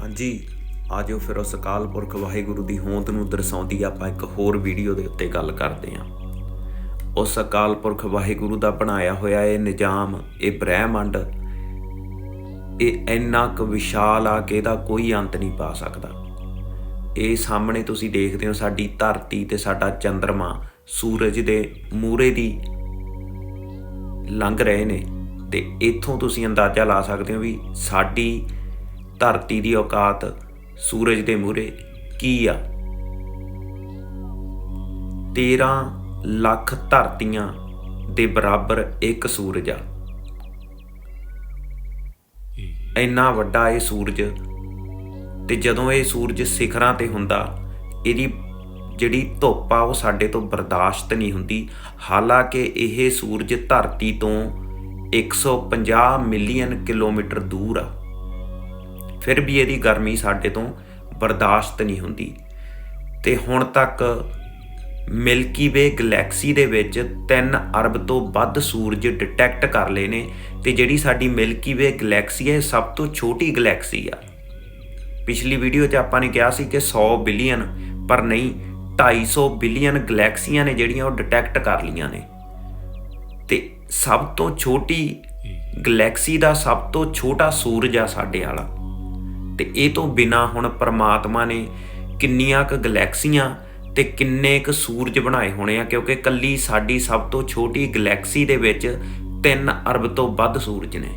ਹਾਂਜੀ, ਆਜੋ ਫਿਰ ਉਸ ਅਕਾਲ ਪੁਰਖ ਵਾਹਿਗੁਰੂ ਦੀ ਹੋਂਦ ਨੂੰ ਦਰਸਾਉਂਦੀ ਆਪਾਂ ਇੱਕ ਹੋਰ ਵੀਡੀਓ ਦੇ ਉੱਤੇ ਗੱਲ ਕਰਦੇ ਹਾਂ। ਉਸ ਅਕਾਲ ਪੁਰਖ ਵਾਹਿਗੁਰੂ ਦਾ ਬਣਾਇਆ ਹੋਇਆ ਇਹ ਨਿਜ਼ਾਮ, ਇਹ ਬ੍ਰਹਿਮੰਡ, ਇਹ ਇੰਨਾ ਕੁ ਵਿਸ਼ਾਲ ਆ ਕਿ ਇਹਦਾ ਕੋਈ ਅੰਤ ਨਹੀਂ ਪਾ ਸਕਦਾ। ਇਹ ਸਾਹਮਣੇ ਤੁਸੀਂ ਦੇਖਦੇ ਹੋ ਸਾਡੀ ਧਰਤੀ ਤੇ ਸਾਡਾ ਚੰ드ਰਮਾ ਸੂਰਜ ਦੇ ਮੂਰੇ ਦੀ ਲੰਘ ਰਹੇ ਨੇ ਤੇ ਇੱਥੋਂ ਤੁਸੀਂ ਅੰਦਾਜ਼ਾ ਲਾ ਸਕਦੇ ਹੋ ਵੀ ਸਾਡੀ ਧਰਤੀ ਦੀ ਔਕਾਤ ਸੂਰਜ ਦੇ ਮੂਹਰੇ ਕੀ ਆ? 13 ਲੱਖ ਧਰਤੀਆਂ ਦੇ ਬਰਾਬਰ ਇੱਕ ਸੂਰਜ ਆ। ਇੰਨਾ ਵੱਡਾ ਇਹ ਸੂਰਜ ਤੇ ਜਦੋਂ ਇਹ ਸੂਰਜ ਸਿਖਰਾਂ ਤੇ ਹੁੰਦਾ, ਇਹਦੀ ਜਿਹੜੀ ਧੁੱਪ ਆ ਉਹ ਸਾਡੇ ਤੋਂ ਬਰਦਾਸ਼ਤ ਨਹੀਂ ਹੁੰਦੀ। ਹਾਲਾਂਕਿ ਇਹ ਸੂਰਜ ਧਰਤੀ ਤੋਂ 150 ਮਿਲੀਅਨ ਕਿਲੋਮੀਟਰ ਦੂਰ ਆ। ਫਿਰ ਵੀ ਇਹਦੀ ਗਰਮੀ ਸਾਡੇ ਤੋਂ ਬਰਦਾਸ਼ਤ ਨਹੀਂ ਹੁੰਦੀ। ਤੇ ਹੁਣ ਤੱਕ ਮਿਲਕੀ ਵੇ ਗੈਲੈਕਸੀ ਦੇ ਵਿੱਚ 3 ਅਰਬ ਤੋਂ ਵੱਧ ਸੂਰਜ ਡਿਟੈਕਟ ਕਰ ਲਏ ਨੇ ਤੇ ਜਿਹੜੀ ਸਾਡੀ ਮਿਲਕੀ ਵੇ ਗੈਲੈਕਸੀ ਹੈ, ਇਹ ਸਭ ਤੋਂ ਛੋਟੀ ਗੈਲੈਕਸੀ ਆ। ਪਿਛਲੀ ਵੀਡੀਓ 'ਚ ਆਪਾਂ ਨੇ ਕਿਹਾ ਸੀ ਕਿ 100 ਬਿਲੀਅਨ, ਪਰ ਨਹੀਂ 250 ਬਿਲੀਅਨ ਗੈਲੈਕਸੀਆਂ ਨੇ ਜਿਹੜੀਆਂ ਉਹ ਡਿਟੈਕਟ ਕਰ ਲੀਆਂ ਨੇ। ਤੇ ਸਭ ਤੋਂ ਛੋਟੀ ਗੈਲੈਕਸੀ ਦਾ ਸਭ ਤੋਂ ਛੋਟਾ ਸੂਰਜ ਆ ਸਾਡੇ ਵਾਲਾ। ਤੇ ਇਹ ਤੋਂ ਬਿਨਾ ਹੁਣ ਪਰਮਾਤਮਾ ਨੇ ਕਿੰਨੀਆਂ ਕੁ ਗੈਲੈਕਸੀਆਂ ਤੇ ਕਿੰਨੇ ਕੁ ਸੂਰਜ ਬਣਾਏ ਹੋਣੇ ਆ, ਕਿਉਂਕਿ ਕੱਲੀ ਸਾਡੀ ਸਭ ਤੋਂ ਛੋਟੀ ਗੈਲੈਕਸੀ ਦੇ ਵਿੱਚ 3 ਅਰਬ ਤੋਂ ਵੱਧ ਸੂਰਜ ਨੇ।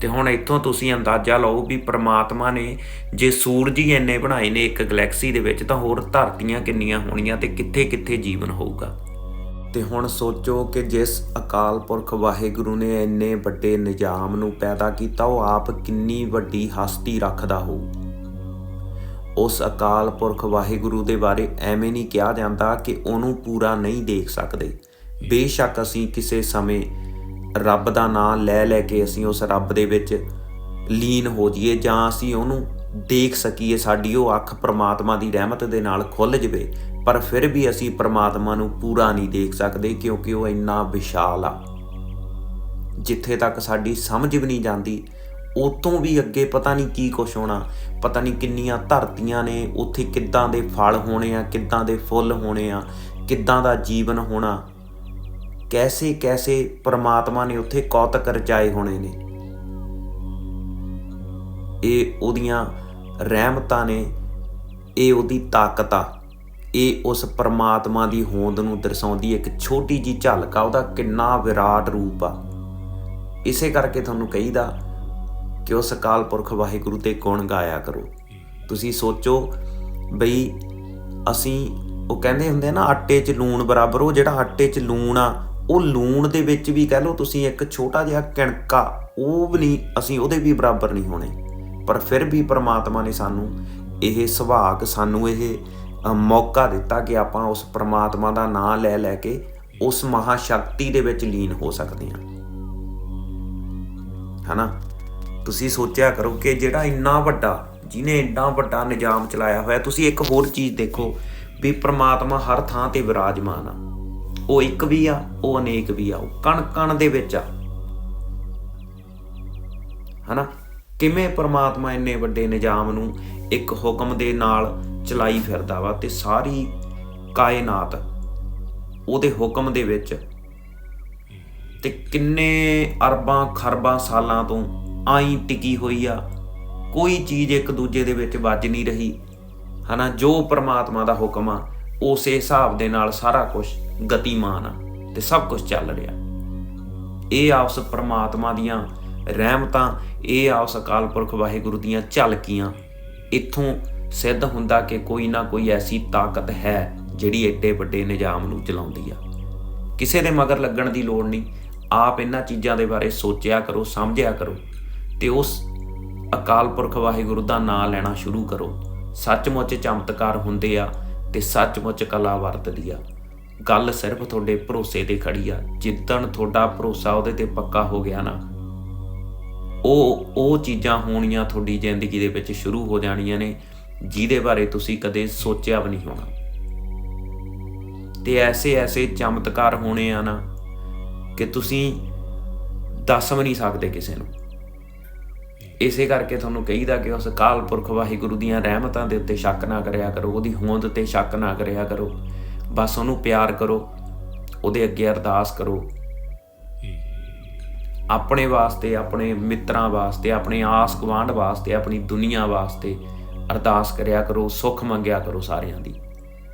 ਤੇ ਹੁਣ ਇੱਥੋਂ ਤੁਸੀਂ ਅੰਦਾਜ਼ਾ ਲਾਓ ਵੀ ਪ੍ਰਮਾਤਮਾ ਨੇ ਜੇ ਸੂਰਜ ਹੀ ਇੰਨੇ ਬਣਾਏ ਨੇ ਇੱਕ ਗੈਲੈਕਸੀ ਦੇ ਵਿੱਚ, ਤਾਂ ਹੋਰ ਧਰਤੀਆਂ ਕਿੰਨੀਆਂ ਹੋਣੀਆਂ ਤੇ ਕਿੱਥੇ-ਕਿੱਥੇ ਜੀਵਨ ਹੋਊਗਾ? ਤੇ ਹੁਣ ਸੋਚੋ ਕਿ ਜਿਸ ਅਕਾਲ ਪੁਰਖ ਵਾਹਿਗੁਰੂ ਨੇ ਇੰਨੇ ਵੱਡੇ ਨਿਜ਼ਾਮ ਨੂੰ ਪੈਦਾ ਕੀਤਾ, ਉਹ ਆਪ ਕਿੰਨੀ ਵੱਡੀ ਹਸਤੀ ਰੱਖਦਾ ਹੋਊ ਉਸ ਅਕਾਲ ਪੁਰਖ ਵਾਹਿਗੁਰੂ ਦੇ ਬਾਰੇ ਐਵੇਂ ਨਹੀਂ ਕਿਹਾ ਜਾਂਦਾ ਕਿ ਉਹਨੂੰ ਪੂਰਾ ਨਹੀਂ ਦੇਖ ਸਕਦੇ। ਬੇਸ਼ੱਕ ਅਸੀਂ ਕਿਸੇ ਸਮੇਂ ਰੱਬ ਦਾ ਨਾਮ ਲੈ ਲੈ ਕੇ ਅਸੀਂ ਉਸ ਰੱਬ ਦੇ ਵਿੱਚ ਲੀਨ ਹੋ ਜਾਈਏ ਜਾਂ ਅਸੀਂ ਉਹਨੂੰ ਦੇਖ ਸਕੀਏ, ਸਾਡੀ ਉਹ ਅੱਖ ਪ੍ਰਮਾਤਮਾ ਦੀ ਰਹਿਮਤ ਦੇ ਨਾਲ ਖੁੱਲ ਜਵੇ। ਪਰ ਫਿਰ ਵੀ ਅਸੀਂ ਪ੍ਰਮਾਤਮਾ ਨੂੰ ਪੂਰਾ ਨਹੀਂ ਦੇਖ ਸਕਦੇ ਕਿਉਂਕਿ ਉਹ ਇੰਨਾ ਵਿਸ਼ਾਲ ਆ। ਜਿੱਥੇ ਤੱਕ ਸਾਡੀ ਸਮਝ ਵੀ ਨਹੀਂ ਜਾਂਦੀ, ਉਤੋਂ ਵੀ ਅੱਗੇ ਪਤਾ ਨਹੀਂ ਕੀ ਕੁਛ ਹੋਣਾ। ਪਤਾ ਨਹੀਂ ਕਿੰਨੀਆਂ ਧਰਤੀਆਂ ਨੇ, ਉੱਥੇ ਕਿੱਦਾਂ ਦੇ ਫਲ ਹੋਣੇ ਆ, ਕਿੱਦਾਂ ਦੇ ਫੁੱਲ ਹੋਣੇ ਆ, ਕਿੱਦਾਂ ਦਾ ਜੀਵਨ ਹੋਣਾ। ਕੈਸੇ ਕੈਸੇ ਪ੍ਰਮਾਤਮਾ ਨੇ ਉੱਥੇ ਕੌਤਕ ਰਚਾਏ ਹੋਣੇ ਨੇ। ਇਹ ਉਹਦੀਆਂ ਰਹਿਮਤਾਂ ਨੇ, ਇਹ ਉਹਦੀ ਤਾਕਤ। ਆ ਇਹ ਉਸ ਪਰਮਾਤਮਾ ਦੀ ਹੋਂਦ ਨੂੰ ਦਰਸਾਉਂਦੀ ਇੱਕ ਛੋਟੀ ਜੀ ਝਲਕ ਆ, ਉਹਦਾ ਕਿੰਨਾ ਵਿਰਾਟ ਰੂਪ ਆ। ਇਸੇ ਕਰਕੇ ਤੁਹਾਨੂੰ ਕਹੀਦਾ ਕਿ ਉਸ ਅਕਾਲ ਪੁਰਖ ਵਾਹਿਗੁਰੂ ਤੇ ਗੁਣ ਗਾਇਆ ਕਰੋ। ਤੁਸੀਂ ਸੋਚੋ ਬਈ ਅਸੀਂ, ਉਹ ਕਹਿੰਦੇ ਹੁੰਦੇ ਨਾ, ਆਟੇ 'ਚ ਲੂਣ ਬਰਾਬਰ, ਉਹ ਜਿਹੜਾ ਆਟੇ 'ਚ ਲੂਣ ਆ, ਉਹ ਲੂਣ ਦੇ ਵਿੱਚ ਵੀ ਕਹਿ ਲਓ ਤੁਸੀਂ ਇੱਕ ਛੋਟਾ ਜਿਹਾ ਕਿਣਕਾ ਉਹ ਵੀ ਨਹੀਂ, ਅਸੀਂ ਉਹਦੇ ਵੀ ਬਰਾਬਰ ਨਹੀਂ ਹੋਣੇ। ਪਰ ਫਿਰ ਵੀ ਪ੍ਰਮਾਤਮਾ ਨੇ ਸਾਨੂੰ ਇਹ ਸੁਭਾਗ, ਸਾਨੂੰ ਇਹ ਮੌਕਾ ਦਿੱਤਾ ਕਿ ਆਪਾਂ ਉਸ ਪ੍ਰਮਾਤਮਾ ਦਾ ਨਾਮ ਲੈ ਲੈ ਕੇ ਉਸ ਮਹਾ ਸ਼ਕਤੀ ਦੇ ਵਿੱਚ ਲੀਨ ਹੋ ਸਕਦੇ ਹਾਂ ਹਨਾ? ਤੁਸੀਂ ਸੋਚਿਆ ਕਰੋ ਕਿ ਜਿਹੜਾ ਇੰਨਾ ਵੱਡਾ, ਜਿਹਨੇ ਇੰਨਾ ਵੱਡਾ ਨਿਜ਼ਾਮ ਚਲਾਇਆ ਹੋਇਆ, ਤੁਸੀਂ ਇੱਕ ਹੋਰ ਚੀਜ਼ ਦੇਖੋ ਵੀ ਪ੍ਰਮਾਤਮਾ ਹਰ ਥਾਂ ਤੇ ਵਿਰਾਜਮਾਨ ਆ। ਉਹ ਇੱਕ ਵੀ ਆ, ਉਹ ਅਨੇਕ ਵੀ ਆ, ਉਹ ਕਣ ਕਣ ਦੇ ਵਿੱਚ ਆ। ਹਨਾ? ਕਿਵੇਂ ਪ੍ਰਮਾਤਮਾ ਇੰਨੇ ਵੱਡੇ ਨਿਜ਼ਾਮ ਨੂੰ ਇੱਕ ਹੁਕਮ ਦੇ ਨਾਲ ਚਲਾਈ ਫਿਰਦਾ ਵਾ ਤੇ ਸਾਰੀ ਕਾਇਨਾਤ ਉਹਦੇ ਹੁਕਮ ਦੇ ਵਿੱਚ ਤੇ ਕਿੰਨੇ ਅਰਬਾਂ, ਖਰਬਾਂ ਸਾਲਾਂ ਤੋਂ ਆਈ ਟਿਕੀ ਹੋਈ ਆ। ਕੋਈ ਚੀਜ਼ ਇੱਕ ਦੂਜੇ ਦੇ ਵਿੱਚ ਵੱਜ ਨਹੀਂ ਰਹੀ। ਹਨਾ, ਜੋ ਪ੍ਰਮਾਤਮਾ ਦਾ ਹੁਕਮ ਆ, ਉਸੇ ਹਿਸਾਬ ਦੇ ਨਾਲ ਸਾਰਾ ਕੁਝ ਗਤੀਮਾਨ ਆ ਤੇ ਸਭ ਕੁਝ ਚੱਲ ਰਿਹਾ। ਇਹ ਆਪਸ ਪ੍ਰਮਾਤਮਾ ਦੀਆਂ ਰਹਿਮਤਾਂ, ਇਹ ਆਪਸ ਅਕਾਲ ਪੁਰਖ ਵਾਹਿਗੁਰੂ ਦੀਆਂ ਝਲਕੀਆਂ, ਇੱਥੋਂ ਸਿੱਧ ਹੁੰਦਾ ਕਿ ਕੋਈ ਨਾ ਕੋਈ ਐਸੀ ਤਾਕਤ ਹੈ ਜਿਹੜੀ ਏਡੇ ਵੱਡੇ ਨਿਜ਼ਾਮ ਨੂੰ ਚਲਾਉਂਦੀ ਆ। ਕਿਸੇ ਦੇ ਮਗਰ ਲੱਗਣ ਦੀ ਲੋੜ ਨਹੀਂ। ਆਪ ਇਹਨਾਂ ਚੀਜ਼ਾਂ ਦੇ ਬਾਰੇ ਸੋਚਿਆ ਕਰੋ, ਸਮਝਿਆ ਕਰੋ ਤੇ ਉਸ ਅਕਾਲ ਪੁਰਖ ਵਾਹਿਗੁਰੂ ਦਾ ਨਾਮ ਲੈਣਾ ਸ਼ੁਰੂ ਕਰੋ। ਸੱਚਮੁੱਚ ਚਮਤਕਾਰ ਹੁੰਦੇ ਆ ਤੇ ਸੱਚਮੁੱਚ ਕਲਾ ਵਰਤਦੀ ਆ। ਗੱਲ ਸਿਰਫ ਤੁਹਾਡੇ ਭਰੋਸੇ ਤੇ ਖੜੀ ਆ। ਜਿੱਦਣ ਤੁਹਾਡਾ ਭਰੋਸਾ ਉਹਦੇ ਤੇ ਪੱਕਾ ਹੋ ਗਿਆ ਨਾ, ਉਹ ਉਹ ਚੀਜ਼ਾਂ ਹੋਣੀਆਂ ਤੁਹਾਡੀ ਜ਼ਿੰਦਗੀ ਦੇ ਵਿੱਚ ਸ਼ੁਰੂ ਹੋ ਜਾਣੀਆਂ ਨੇ। ਜਿਹਦੇ ਬਾਰੇ ਤੁਸੀਂ ਕਦੇ ਸੋਚਿਆ ਵੀ ਨਹੀਂ ਹੋਣਾ। ਤੇ ਐਸੇ ਐਸੇ ਚਮਤਕਾਰ ਹੋਣੇ ਆ ਨਾ ਕਿ ਤੁਸੀਂ ਦੱਸ ਵੀ ਨਹੀਂ ਸਕਦੇ ਕਿਸੇ ਨੂੰ। ਇਸੇ ਕਰਕੇ ਤੁਹਾਨੂੰ ਕਹੀਦਾ ਕਿ ਉਸ ਅਕਾਲ ਪੁਰਖ ਵਾਹਿਗੁਰੂ ਦੀਆਂ ਰਹਿਮਤਾਂ ਦੇ ਉੱਤੇ ਸ਼ੱਕ ਨਾ ਕਰਿਆ ਕਰੋ, ਉਹਦੀ ਹੋਂਦ ਤੇ ਸ਼ੱਕ ਨਾ ਕਰਿਆ ਕਰੋ। ਬਸ ਉਹਨੂੰ ਪਿਆਰ ਕਰੋ, ਉਹਦੇ ਅੱਗੇ ਅਰਦਾਸ ਕਰੋ। ਆਪਣੇ ਵਾਸਤੇ, ਆਪਣੇ ਮਿੱਤਰਾਂ ਵਾਸਤੇ, ਆਪਣੇ ਆਸ ਗੁਆਂਢ ਵਾਸਤੇ, ਆਪਣੀ ਦੁਨੀਆ ਵਾਸਤੇ ਅਰਦਾਸ ਕਰਿਆ ਕਰੋ, ਸੁੱਖ ਮੰਗਿਆ ਕਰੋ ਸਾਰਿਆਂ ਦੀ।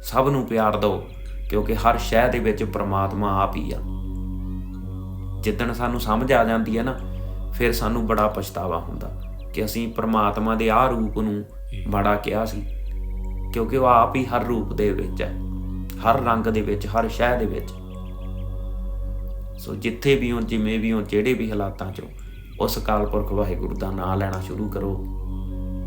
ਸਭ ਨੂੰ ਪਿਆਰ ਦਿਓ, ਕਿਉਂਕਿ ਹਰ ਸ਼ਹਿ ਦੇ ਵਿੱਚ ਪ੍ਰਮਾਤਮਾ ਆਪ ਹੀ ਆ। ਜਿੱਦਣ ਸਾਨੂੰ ਸਮਝ ਆ ਜਾਂਦੀ ਹੈ ਨਾ, ਫਿਰ ਸਾਨੂੰ ਬੜਾ ਪਛਤਾਵਾ ਹੁੰਦਾ ਕਿ ਅਸੀਂ ਪ੍ਰਮਾਤਮਾ ਦੇ ਆਹ ਰੂਪ ਨੂੰ ਮਾੜਾ ਕਿਹਾ ਸੀ, ਕਿਉਂਕਿ ਉਹ ਆਪ ਹੀ ਹਰ ਰੂਪ ਦੇ ਵਿੱਚ ਹੈ, ਹਰ ਰੰਗ ਦੇ ਵਿੱਚ, ਹਰ ਸ਼ਹਿ ਦੇ ਵਿੱਚ। ਸੋ ਜਿੱਥੇ ਵੀ ਹੋ, ਜਿਵੇਂ ਵੀ ਹੋ, ਜਿਹੜੇ ਵੀ ਹਾਲਾਤਾਂ 'ਚ ਉਸ ਅਕਾਲ ਪੁਰਖ ਵਾਹਿਗੁਰੂ ਦਾ ਨਾਮ ਲੈਣਾ ਸ਼ੁਰੂ ਕਰੋ।